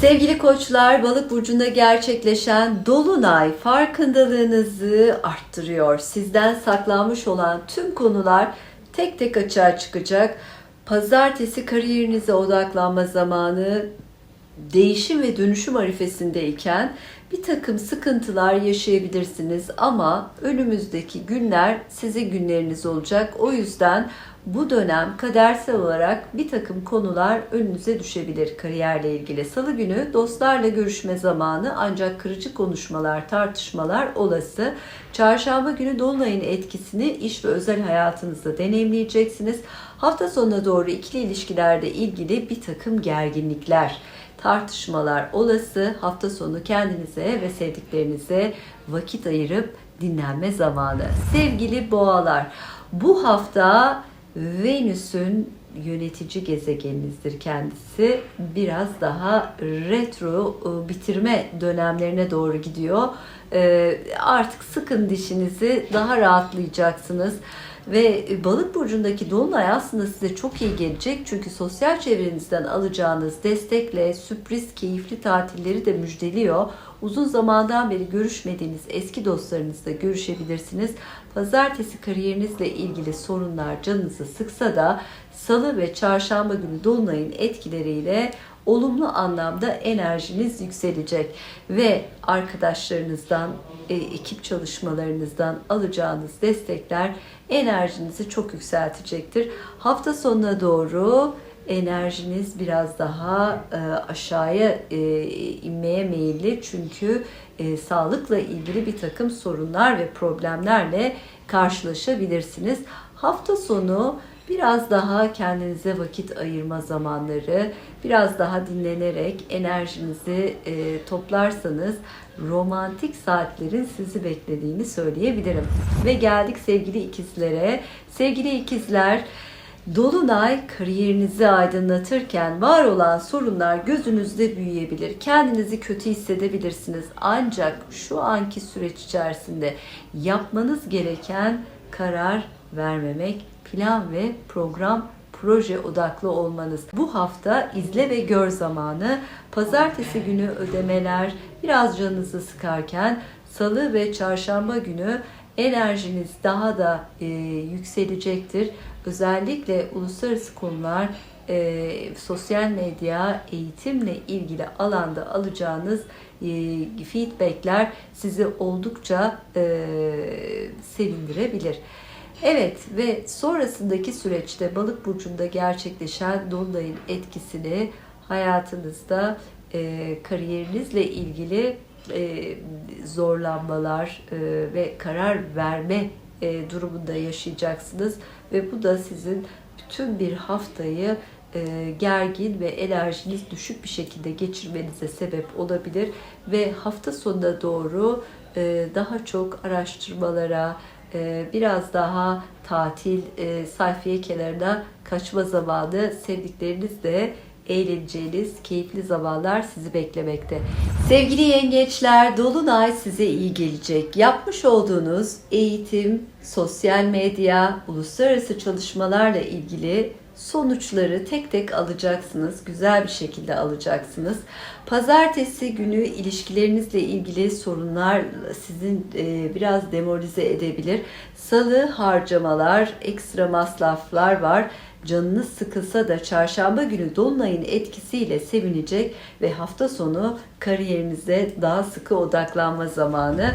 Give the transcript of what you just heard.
Sevgili koçlar, balık burcunda gerçekleşen dolunay farkındalığınızı arttırıyor. Sizden saklanmış olan tüm konular tek tek açığa çıkacak. Pazartesi kariyerinize odaklanma zamanı, değişim ve dönüşüm arifesindeyken bir takım sıkıntılar yaşayabilirsiniz ama önümüzdeki günler sizin günleriniz olacak. O yüzden bu dönem kadersel olarak bir takım konular önünüze düşebilir kariyerle ilgili. Salı günü dostlarla görüşme zamanı ancak kırıcı konuşmalar, tartışmalar olası. Çarşamba günü dolunayın etkisini iş ve özel hayatınızda deneyimleyeceksiniz. Hafta sonuna doğru ikili ilişkilerde ilgili bir takım gerginlikler tartışmalar olası. Hafta sonu kendinize ve sevdiklerinize vakit ayırıp dinlenme zamanı. Sevgili boğalar, bu hafta Venüs'ün yönetici gezegeninizdir kendisi. Biraz daha retro e, bitirme dönemlerine doğru gidiyor. E, Artık sıkın dişinizi daha rahatlayacaksınız. Ve balık burcundaki dolunay aslında size çok iyi gelecek. Çünkü sosyal çevrenizden alacağınız destekle sürpriz, keyifli tatilleri de müjdeliyor. Uzun zamandan beri görüşmediğiniz eski dostlarınızla görüşebilirsiniz. Pazartesi kariyerinizle ilgili sorunlar canınızı sıksa da salı ve çarşamba günü dolunayın etkileriyle olumlu anlamda enerjiniz yükselecek ve arkadaşlarınızdan, e, ekip çalışmalarınızdan alacağınız destekler enerjinizi çok yükseltecektir. Hafta sonuna doğru enerjiniz biraz daha e, aşağıya e, inmeye meyilli çünkü sağlıkla ilgili bir takım sorunlar ve problemlerle karşılaşabilirsiniz. Hafta sonu biraz daha kendinize vakit ayırma zamanları, biraz daha dinlenerek enerjinizi e, toplarsanız romantik saatlerin sizi beklediğini söyleyebilirim. Ve geldik sevgili ikizlere. Sevgili ikizler, Dolunay kariyerinizi aydınlatırken var olan sorunlar gözünüzde büyüyebilir. Kendinizi kötü hissedebilirsiniz. Ancak şu anki süreç içerisinde yapmanız gereken karar vermemek, plan ve program proje odaklı olmanız. Bu hafta izle ve gör zamanı. Pazartesi günü ödemeler biraz canınızı sıkarken salı ve çarşamba günü enerjiniz daha da e, yükselecektir. Özellikle uluslararası konular, e, sosyal medya, eğitimle ilgili alanda alacağınız e, feedbackler sizi oldukça e, sevindirebilir. Evet ve sonrasındaki süreçte balık burcunda gerçekleşen dolunayın etkisini hayatınızda e, kariyerinizle ilgili e, zorlanmalar e, ve karar verme e, durumunda yaşayacaksınız. Ve bu da sizin bütün bir haftayı e, gergin ve enerjiniz düşük bir şekilde geçirmenize sebep olabilir. Ve hafta sonuna doğru e, daha çok araştırmalara, biraz daha tatil e, sayfiye kenarına kaçma zamanı sevdiklerinizle eğleneceğiniz keyifli zamanlar sizi beklemekte. Sevgili yengeçler, Dolunay size iyi gelecek. Yapmış olduğunuz eğitim, sosyal medya, uluslararası çalışmalarla ilgili sonuçları tek tek alacaksınız. Güzel bir şekilde alacaksınız. Pazartesi günü ilişkilerinizle ilgili sorunlar sizin e, biraz demoralize edebilir. Salı harcamalar, ekstra masraflar var. Canınız sıkılsa da çarşamba günü dolunayın etkisiyle sevinecek ve hafta sonu kariyerinize daha sıkı odaklanma zamanı.